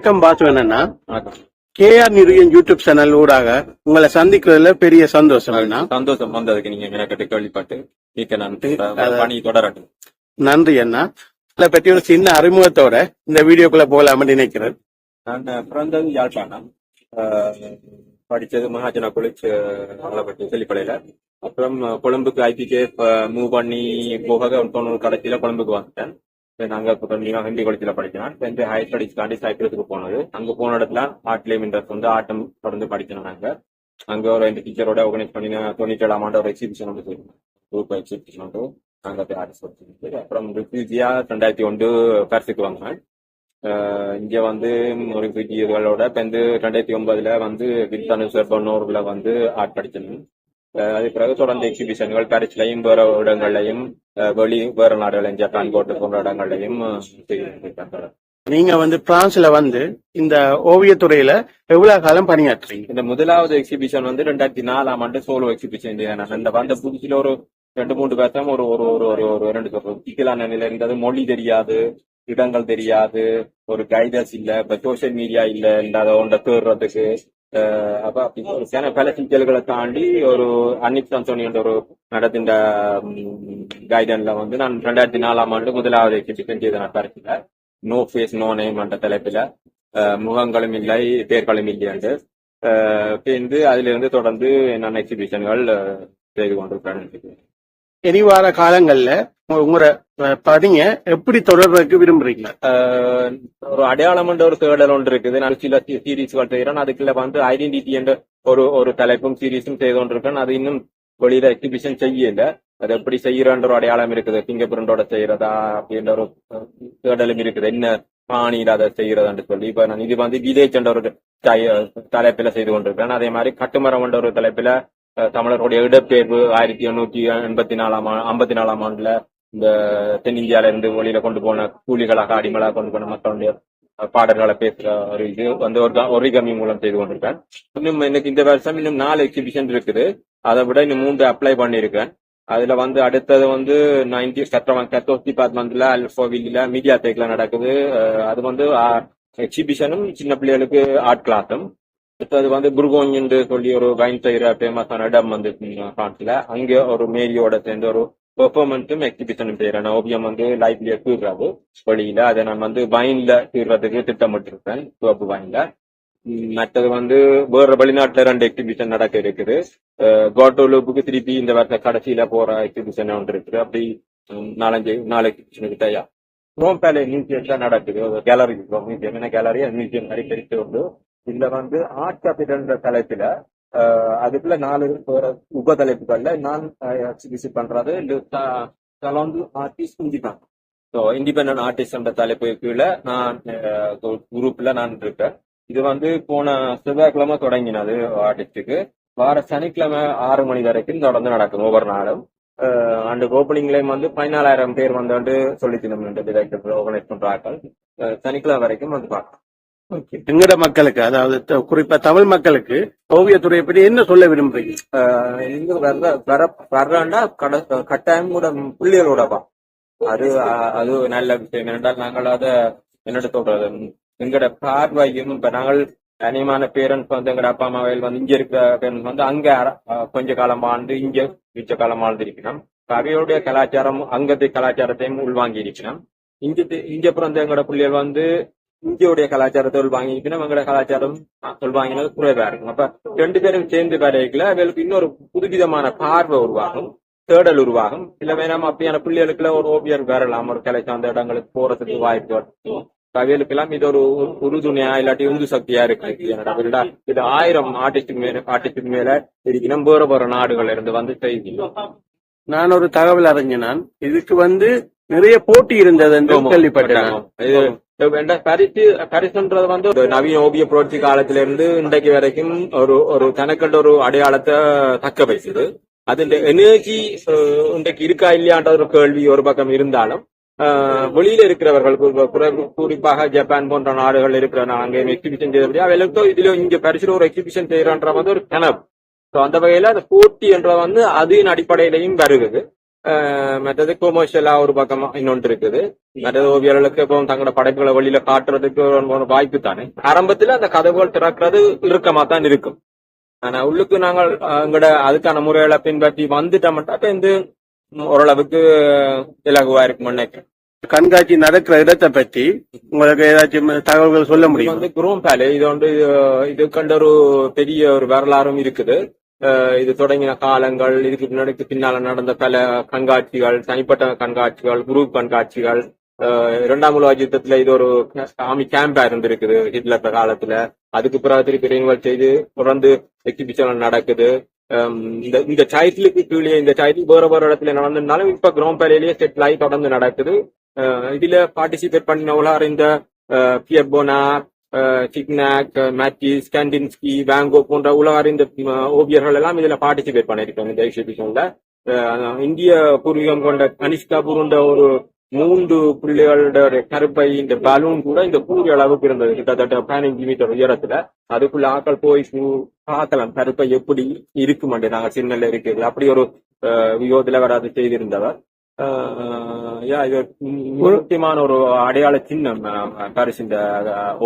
வணக்கம் பாத்து என்னன்னா வணக்கம். கேஆர் நிறுவன் யூடியூப் சேனல் ஊடாக உங்களை சந்திக்கிறதுல பெரிய சந்தோஷம் சந்தோஷம் வந்ததுக்கு நீங்க எனக்கு கேள்விப்பட்டு மிக்க நன்றி. பணி தொடரட்டும். நன்றி அண்ணா. இதை பற்றி ஒரு சின்ன அறிமுகத்தோட இந்த வீடியோக்குள்ள போகலாம்னு நினைக்கிறேன். நான் பிறந்தது யாழ்ப்பாணம். படிச்சது மகாஜனா காலேஜ் அளப்பட்டு செல்லிப்படையில அப்புறம் கொழும்புக்கு ஐபிகே மூவ் பண்ணி போக தொண்ணூறு கடைசியில கொழும்புக்கு வந்துட்டேன். நாங்க ஹிந்தி காலேஜ்ல படிச்சோம் வந்து ஹையர் ஸ்டடிஸ்க்காண்டி சைக்கிளுக்கு போனது. அங்க போன இடத்துல ஆர்ட்லேயும் இன்ட்ரெஸ்ட் வந்து ஆட்டம் தொடர்ந்து படிக்கணும் நாங்க அங்க ஒரு ரெண்டு டீச்சரோட ஆர்கனைஸ் பண்ணி தொண்ணூற்றி ஏழாம் ஆண்டு ஒரு எக்ஸிபிஷன் வந்து குரூப் எக்ஸிபிஷன் வந்து நாங்க போய் ஆர்டிஸ்ட் அப்புறம் ரிஃப்யூஜியா ரெண்டாயிரத்தி ஒன்று பரிசுக்கு வந்தேன். இங்க வந்து ஒரு இதுகளோட இப்போ வந்து ரெண்டாயிரத்தி ஒன்பதுல வந்து வித்தனுசர் பொன்னூர்ல வந்து ஆர்ட் படிச்சேன் அது பிறகு தொடர்ந்து எக்ஸிபிஷன்கள் பாரிஸ்லயும் வேற இடங்கள்லயும் வெளி வேற நாடுகளையும் ஜப்பான் கோட்டை போன்ற இடங்கள்லயும். நீங்க வந்து பிரான்ஸ்ல வந்து இந்த ஓவியத்துறையில எவ்வளவு காலம் பணியாற்றுறீங்க? இந்த முதலாவது எக்ஸிபிஷன் வந்து ரெண்டாயிரத்தி நாலாம் ஆண்டு சோலோ எக்ஸிபிஷன் இந்த வந்த புதுசுல ஒரு ரெண்டு மூன்று வருஷம் ஒரு ஒரு ஒரு ஒரு ஒரு ரெண்டு சிக்கலான நிலை இருந்தது. மொழி தெரியாது இடங்கள் தெரியாது ஒரு கைடன்ஸ் இல்ல இப்ப சோசியல் மீடியா இல்ல இல்லாத ஒன்றை தேடுறதுக்கு அஹ் அப்ப அப்படி பல சிக்கல்களை தாண்டி ஒரு அன்னிப் என்ற ஒரு நடத்தின்ற கைடன்ல வந்து நான் ரெண்டாயிரத்தி நாலாம் ஆண்டு முதலாவது டிஃபெண்ட் செய்த நான் நோ ஃபேஸ் நோ நேம் என்ற தலைப்பில முகங்களும் இல்லை பேர்களும் இல்லை என்று அஹ் பின்பு அதிலிருந்து தொடர்ந்து என்னென்ன எக்ஸிபிஷன்கள் செய்து கொண்டிருக்கிறேன் இனி வார காலங்கள்ல உங்களை பதிங்க. எப்படி தொடர்றதுக்கு விரும்புறீங்க? ஒரு அடையாளம் என்ற ஒரு தேடல் ஒன்று இருக்குது. நான் சில சீரீஸ்கள் செய்யறேன் அதுக்குள்ள வந்து ஐடென்டிட்டி என்ற ஒரு ஒரு தலைப்பும் சீரீஸும் செய்து கொண்டிருக்கேன். அது இன்னும் வெளியில எக்ஸிபிஷன் செய்யல. அது எப்படி செய்யறன்ற ஒரு அடையாளம் இருக்குது. ஃபிங்கர் பிரிண்டோட செய்யறதா அப்படின்ற ஒரு தேடலும் இருக்குது. என்ன பாணியில அதை செய்யறதான்னு சொல்லி. இப்ப நான் இது வந்து வில்லேஜ் என்ற ஒரு தலைப்புல தலைப்பில செய்து கொண்டிருக்கேன். அதே மாதிரி கட்டுமரம் என்ற ஒரு தலைப்பில தமிழருடைய இடப்பெயர்வு ஆயிரத்தி எண்ணூத்தி எண்பத்தி நாலாம் ஐம்பத்தி நாலாம் ஆண்டுல இந்த தென்னிந்தியால இருந்து வெளியில கொண்டு போன கூலிகளாக அடிமலாக கொண்டு போன மக்களுடைய பாடல்களை பேசுற ஒரு இது வந்து ஒரு ஒரிகமி மூலம் செய்து கொண்டிருக்கேன். இன்னும் எனக்கு இந்த வருஷம் இன்னும் நாலு எக்ஸிபிஷன் இருக்குது. அதை விட இன்னும் மூன்று அப்ளை பண்ணியிருக்கேன். அதுல வந்து அடுத்தது வந்து நைன்டி கத்தோஸ் டிபார்ட்மெண்ட்ல அல்போவில்ல மீடியா டேக்ல நடக்குது. அது வந்து எக்ஸிபிஷனும் சின்ன பிள்ளைகளுக்கு ஆர்ட் கிளாஸும் அடுத்தது வந்து புர்கோங் சொல்லி ஒரு வைன் செய்கிற ஃபேமஸான இடம் வந்து பிரான்ஸ்ல அங்கே ஒரு மேரியோட சேர்ந்து ஒரு பெர்ஃபார்மன்ஸும் எக்ஸிபிஷனும் செய்யறேன். ஓவியம் வந்து லைஃப்லயே தீர்றாது வழியில அதை நான் வந்து வைன்ல தீர்றதுக்கு திட்டமிட்டிருக்கேன். சிவப்பு வைன்ல மற்றது வந்து வேற வெளிநாட்டுல ரெண்டு எக்ஸிபிஷன் நடக்க இருக்குது. கோட்டோலூப்புக்கு திருப்பி இந்த வருஷ கடைசியில போற எக்ஸிபிஷன் ஒன்று இருக்குது. அப்படி நாலஞ்சு நாலு எக்ஸிபிஷனுக்கு தயார் ரோம் பேலே மியூசியம்ல நடக்குது. கேலரி மியூசியம் என்ன கேலரி மியூசியம் மாதிரி பெருசு உண்டு இதுல வந்து ஆர்ட் கேபிட்டல் தலைப்புல அதுக்குள்ள நாலு உப தலைப்புகள்ல நான் விசிட் பண்றது கலந்து artist independent so independent artist என்ற தலைப்பு கீழே நான் குரூப்ல நான் இருக்கேன் இது வந்து போன செவ்வாய்க்கிழமை தொடங்கினது ஆர்டிஸ்டுக்கு வார சனிக்கிழமை ஆறு மணி வரைக்கும் தொடர்ந்து நடக்கும் ஒவ்வொரு நாளும். அண்டு அந்த ஓப்பனிங்லயும் வந்து பதினாலாயிரம் பேர் வந்து சொல்லி தினம் டிரெக்டர் ஆர்கனைஸ் பண்றார்கள். சனிக்கிழமை வரைக்கும் வந்து பார்க்கலாம். எங்கட மக்களுக்கு அதாவது குறிப்பா தமிழ் மக்களுக்கு ஓவியத்துறையை பற்றி என்ன சொல்ல விரும்புறீங்க? ஆஹ் இங்க வர்ற வர கட கட்டாயம் கூட பிள்ளைகளோட வா அது அது நல்ல விஷயம். என்றால் நாங்கள் அத என்னோட சொல்றது எங்கட பார்வையும் இப்ப நாங்கள் அநேகமான பேரண்ட்ஸ் வந்து எங்கட அப்பா அம்மாவில் வந்து இங்க இருக்கிற பேரண்ட்ஸ் வந்து அங்க கொஞ்ச காலம் வாழ்ந்து இங்க மிச்ச காலம் வாழ்ந்திருக்கணும் அவையோடைய கலாச்சாரம் அங்கத்து கலாச்சாரத்தையும் உள்வாங்கி இருக்கணும் இங்க இங்க பிறந்த எங்கட பிள்ளைகள் வந்து இந்தியோடைய கலாச்சாரத்தை சொல்வாங்க இருக்கணும் கலாச்சாரம் சொல்வாங்க குறைவா இருக்கும். அப்ப ரெண்டு பேரும் சேர்ந்து வரைக்கல அவர்களுக்கு இன்னொரு புதுவிதமான பார்வை உருவாகும் தேடல் உருவாகும். இல்ல வேணாம அப்படியான பிள்ளைகளுக்குல ஒரு ஓவியர் வரலாம் ஒரு கலை சார்ந்த இடங்களுக்கு போறதுக்கு வாய்ப்பு வரும். அவைகளுக்கு எல்லாம் இது ஒரு உறுதுணையா இல்லாட்டி உந்து சக்தியா இருக்கு என்னடா இது ஆயிரம் ஆர்டிஸ்டுக்கு மேல ஆர்டிஸ்டுக்கு மேல இருக்கணும் வேற வேற நாடுகள்ல இருந்து வந்து செய்தி. நான் ஒரு தகவல் அறிஞன் நான். இதுக்கு வந்து நிறைய போட்டி இருந்தது என்று கேள்விப்பட்டேன் பரிசுன்றது வந்து ஒரு நவீன ஓவிய புரட்சி காலத்துல இருந்து இன்றைக்கு வரைக்கும் ஒரு ஒரு தனக்கண்ட ஒரு அடையாளத்தை தக்க வைக்குது அது எனர்ஜி இன்றைக்கு இருக்கா இல்லையான்ற ஒரு கேள்வி ஒரு பக்கம் இருந்தாலும் வெளியில இருக்கிறவர்கள் குறி- குறி- குறிப்பாக ஜப்பான் போன்ற நாடுகள் இருக்கிற அங்கே எக்ஸிபிஷன் செய்யறபடியா அவர்களுக்கு இதுல இங்க பரிசுல ஒரு எக்ஸிபிஷன் செய்யறன்ற வந்து ஒரு கனவு. So, அந்த வகையில அந்த போட்டி என்ற வந்து அதின் அடிப்படையிலையும் வருகிறது. மற்றது கொமர்ஷியலா ஒரு பக்கமா இன்னொன்று இருக்குது. மற்றது ஓவியர்களுக்கு இப்போ தங்களோட படைப்புகளை வெளியில காட்டுறதுக்கு ஒரு வாய்ப்பு தானே ஆரம்பத்துல அந்த கதவுகள் திறக்கிறது இறுக்கமா தான் இருக்கும். ஆனா உள்ளுக்கு நாங்கள் அஹ், எங்கட அதுக்கான முறைகளை பின்பற்றி வந்துட்டோம்ட்டா இப்ப இந்த ஓரளவுக்கு இலகுவா இருக்கும் நினைக்கிறேன். கண்காட்சி நடக்கிற இடத்தை பற்றி உங்களுக்கு ஏதாச்சும் தகவல்கள் சொல்ல முடியும் வந்து குரோம் பேலே இது வந்து இது கண்ட ஒரு பெரிய ஒரு வரலாறும் இருக்குது. இது தொடங்கின காலங்கள் இதுக்கு முன்னாடி பின்னால நடந்த பல கண்காட்சிகள் தனிப்பட்ட கண்காட்சிகள் குரூப் கண்காட்சிகள். இரண்டாம் உலக யுத்தத்துல இது ஒரு ஆமி கேம்பா இருந்திருக்குது ஹிட்லர் காலத்துல. அதுக்கு பிறகு திருப்பி ரினிவல் செய்து தொடர்ந்து எக்ஸிபிஷன் நடக்குது. இந்த இந்த டைட்டிலுக்கு கீழே இந்த டைட்டில் வேற வேற இடத்துல நடந்திருந்தாலும் இப்ப கிரௌண்ட் பேலேயே செட்டில் ஆகி தொடர்ந்து நடக்குது. இதுல பார்ட்டிசிபேட் பண்ண உலக இந்த பியர் போனா சிக்னாக் மேட்சிஸ் ஸ்கேண்டின்ஸ்கி வேங்கோ போன்ற உலக அறிந்த ஓவியர்கள் எல்லாம் இதுல பார்ட்டிசிபேட் பண்ணிருக்காங்க இந்த எக்ஸிபிஷன்ல இந்திய பூர்வீகம் கொண்ட கனிஷ்கா பூருண்ட ஒரு மூன்று பிள்ளைகளோட கருப்பை இந்த பலூன் கூட இந்த கூறிய அளவுக்கு இருந்தது கிட்டத்தட்ட பதினஞ்சு மீட்டர் உயரத்துல. அதுக்குள்ள ஆக்கள் போய் பார்க்கலாம் கருப்பை எப்படி இருக்குமாண்டு நாங்க சின்னல இருக்குது. அப்படி ஒரு வியோதில வராது செய்திருந்தவர். முக்கியமான ஒரு அடையாள சின்னம் பாரிஸ் இந்த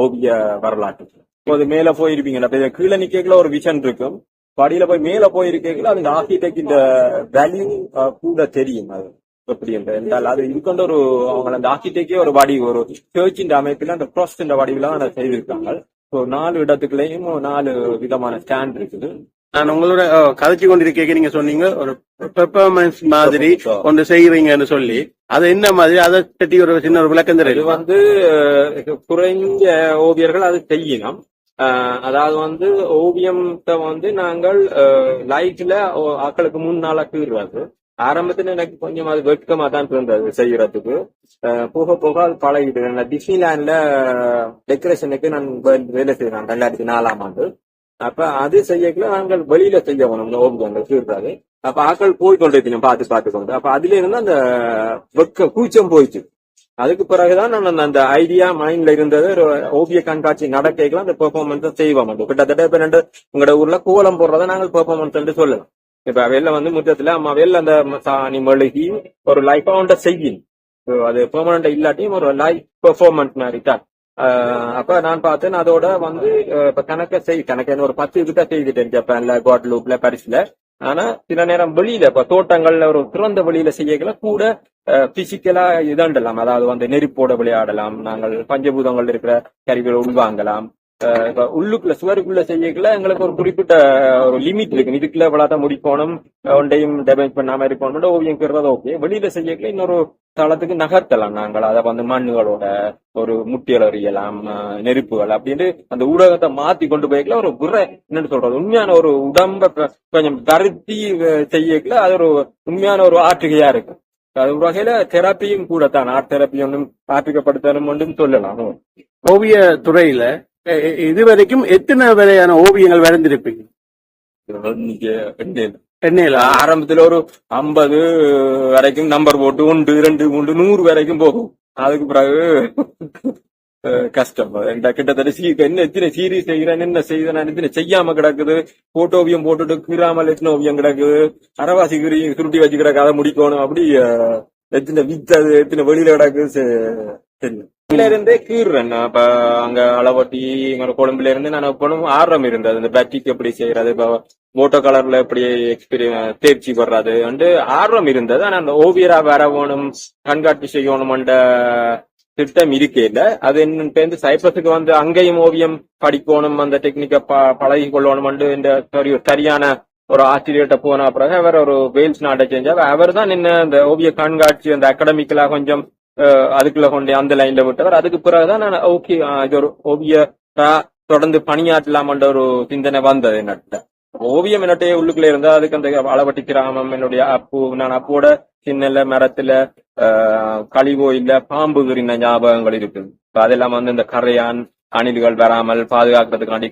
ஓவிய வரலாற்று. இப்போது மேல போயிருப்பீங்க இதுல கீழே நிக்கல ஒரு விஷன் இருக்கும். படியில போய் மேல போயிருக்கீங்களா அது ஆர்கிடெக்ட் இந்த வேல்யூ கூட தெரியும் அது. எப்படி என்று என்றால் அது இதுக்கொண்ட ஒரு அவங்க அந்த ஆர்கிடெக்டே ஒரு வடி ஒரு சர்ச்சின் அமைப்பில் அந்த ப்ரோஸ்ட் அதை செய்திருக்காங்க. ஸோ நாலு இடத்துக்குள்ளேயும் நாலு விதமான ஸ்டாண்ட் இருக்குது. நான் உங்களோட கதைச்சு கொண்டிருக்க நீங்க சொன்னீங்க ஒரு பெர்ஃபார்மன்ஸ் மாதிரி ஒன்று செய்யறீங்கன்னு சொல்லி. அது என்ன மாதிரி? அதை பற்றி ஒரு சின்ன ஒரு விளக்கம் இது தெரியும் வந்து அஹ், குறைஞ்ச ஓவியர்கள் அது செய்யணும். அதாவது வந்து ஓவியத்தை வந்து நாங்கள் லைட்ல ஆக்களுக்கு முன்னால கீறுறது ஆரம்பத்துல எனக்கு கொஞ்சம் அது வெட்கமா தான் இருந்தது செய்யறதுக்கு. போக போக அது பழகிட்டு டிஸ்னிலேண்ட்ல டெக்கரேஷனுக்கு நான் வேலை செய்யறேன் ரெண்டாயிரத்தி நாலாம் ஆண்டு. அப்ப அது செய்யக்குள்ள நாங்கள் வெளியில செய்ய போனோம் இந்த ஓவியங்கள் அப்ப ஆக்கள் போய் கொண்டிருக்கணும் பார்த்து பார்த்து கொண்டு அப்ப அதுல இருந்து அந்த வெக்க கூச்சம் போயிடுச்சு. அதுக்கு பிறகுதான் நான் அந்த- அந்த ஐடியா மைண்ட்ல இருந்தது. ஒரு ஓவிய கண்காட்சி நடக்கலாம் அந்த பெர்ஃபார்மன்ஸ் செய்வோம் கிட்டத்தட்ட இப்ப ரெண்டு உங்களோட ஊர்ல கோலம் போடுறத நாங்கள் பெர்ஃபார்மன்ஸ் என்று சொல்லலாம். இப்ப வெளில வந்து முற்றத்துல அம்மா வெளில அந்த சாணி மெழுகி ஒரு லைஃபா ஒன்றை செய்யும். அது பெர்மனண்டா இல்லாட்டியும் ஒரு லைஃப் பெர்ஃபார்மன்ஸ் மாதிரி தான் அப்ப நான் பார்த்தேன் அதோட வந்து இப்ப கணக்க செய் கணக்கு ஒரு பத்து கிட்ட செய்துட்டேன் ஜப்பான்ல குவாட்லூப்ல பரிசுல ஆனா சில நேரம் வெளியில இப்ப தோட்டங்கள்ல ஒரு திறந்த வெளியில செய்யல கூட பிசிக்கலா இதாண்டலாம் அதாவது வந்து நெருப்போட விளையாடலாம். நாங்கள் பஞ்சபூதங்கள் இருக்கிற கருவிகளை உள்வாங்கலாம். இப்ப உள்ளுக்குள்ள சுவருக்குள்ள செய்யக்குள்ள எங்களுக்கு ஒரு குறிப்பிட்ட ஒரு லிமிட் இருக்கு. இதுக்குள்ள விளாட்ட முடிக்கணும் ஒன்றையும் டேமேஜ் பண்ணாம இருக்கணும் ஓவியம் கீறது ஓகே வெளியில செய்யக்குள்ள இன்னொரு தளத்துக்கு நகர்த்தலாம் நாங்கள். அதை வந்து மண்ணுகளோட ஒரு முட்டியல் அறியலாம் நெருப்புகள் அப்படின்னு அந்த ஊடகத்தை மாத்தி கொண்டு போய்க்கல. ஒரு புற என்னன்னு சொல்றது? உண்மையான ஒரு உடம்ப கொஞ்சம் கருத்தி செய்யக்குள்ள அது ஒரு உண்மையான ஒரு ஆற்றுகையா இருக்கு. அது ஒரு வகையில தெரப்பியும் கூட தான் ஆர்ட் தெரப்பி ஒன்றும் ஆற்றுக்கப்படுத்தணும் ஒன்றும் சொல்லலாம். ஓவிய துறையில அஹ், இ- இதுவரைக்கும் எத்தனை வரையான ஓவியங்கள் வரைந்திருப்பீங்க எண்ணெயில ஆரம்பத்துல ஒரு ஐம்பது வரைக்கும் நம்பர் போட்டு ஒன்று இரண்டு மூன்று நூறு வரைக்கும் போகும் அதுக்கு பிறகு கஷ்டம் கிட்டத்தட்ட சீ என்ன எத்தனை சீரீஸ் செய்கிறேன் என்ன செய்தேன் எத்தனை செய்யாம கிடக்குது போட்டோ ஓவியம் போட்டுட்டு கீறாமல் எத்தனை ஓவியம் கிடக்குது அரவாசி கீறி சுருட்டி வச்சு கிடக்கு அதை முடிக்கணும் அப்படி எத்தனை வித்தது எத்தனை வெளியில கிடக்கு தெரியும் இருந்தே கீறுறேன். நான் இப்ப அங்க அளவட்டி இங்க கொழும்புல இருந்து நான் எப்பவும் ஆர்வம் இருந்தது. இந்த பேட்டிக் எப்படி செய்யறது இப்ப மோட்டோ கலர்ல எப்படி எக்ஸ்பீரியன் தேர்ச்சி வர்றது வந்து ஆர்வம் இருந்தது. ஆனா அந்த ஓவியரா வர வேணும் கண்காட்சி செய்யணும்ன்ற திட்டம் இருக்கே இல்ல. அது என்னன்னு சைப்ரஸுக்கு வந்து அங்கேயும் ஓவியம் படிக்கணும் அந்த டெக்னிக்கை பழகி கொள்ளணும் இந்த சரி சரியான ஒரு ஆசிரியர்கிட்ட போன பிறகு அவர் ஒரு வேல்ஸ் நாட்டை செஞ்சார் அவர் தான் என்ன அந்த ஓவிய கண்காட்சி அந்த அகாடமிக்கலா கொஞ்சம் அதுக்குள்ள கொண்டு அந்த லைன்ல விட்டவர். அதுக்கு பிறகுதான் நான் ஓகே இது ஒரு ஓவியரா தொடர்ந்து பணியாற்றலாமன்ற ஒரு சிந்தனை வந்தது என்னட்ட. ஓவியம் என்னட்டே உள்ளுக்குள்ள இருந்தா அதுக்கு அந்த அளவட்டி கிராமம் என்னுடைய அப்பு நான் அப்போட சின்னல மரத்துல ஆஹ் கழிவோ இல்ல பாம்பு கிரின ஞாபகங்கள் இருக்குது. இப்ப அதெல்லாம் வந்து இந்த கரையான் அணில்கள் வராமல் பாதுகாக்கிறதுக்காண்டி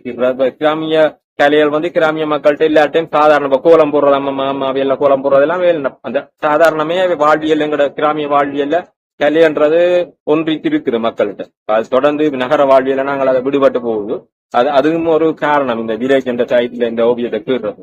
கிராமிய கலைகள் வந்து கிராமிய மக்கள்கிட்ட இல்லாட்டையும் சாதாரண கோலம் போடுறது அம்மா மாமா எல்லாம் கோலம் போடுறதெல்லாம் வேலை அந்த சாதாரணமே வாழ்வியல்ங்கிற கிராமிய வாழ்வியல்ல கலைன்றது ஒன்றிக்கு இருக்குது மக்கள்கிட்ட. அது தொடர்ந்து நகர வாழ்வியல நாங்கள் அதை விடுபட்டு போகுது. அது அதுவும் ஒரு காரணம். இந்த வில்லேஜ் என்ற சைட்ல இந்த ஓவியத்தை கீறுறது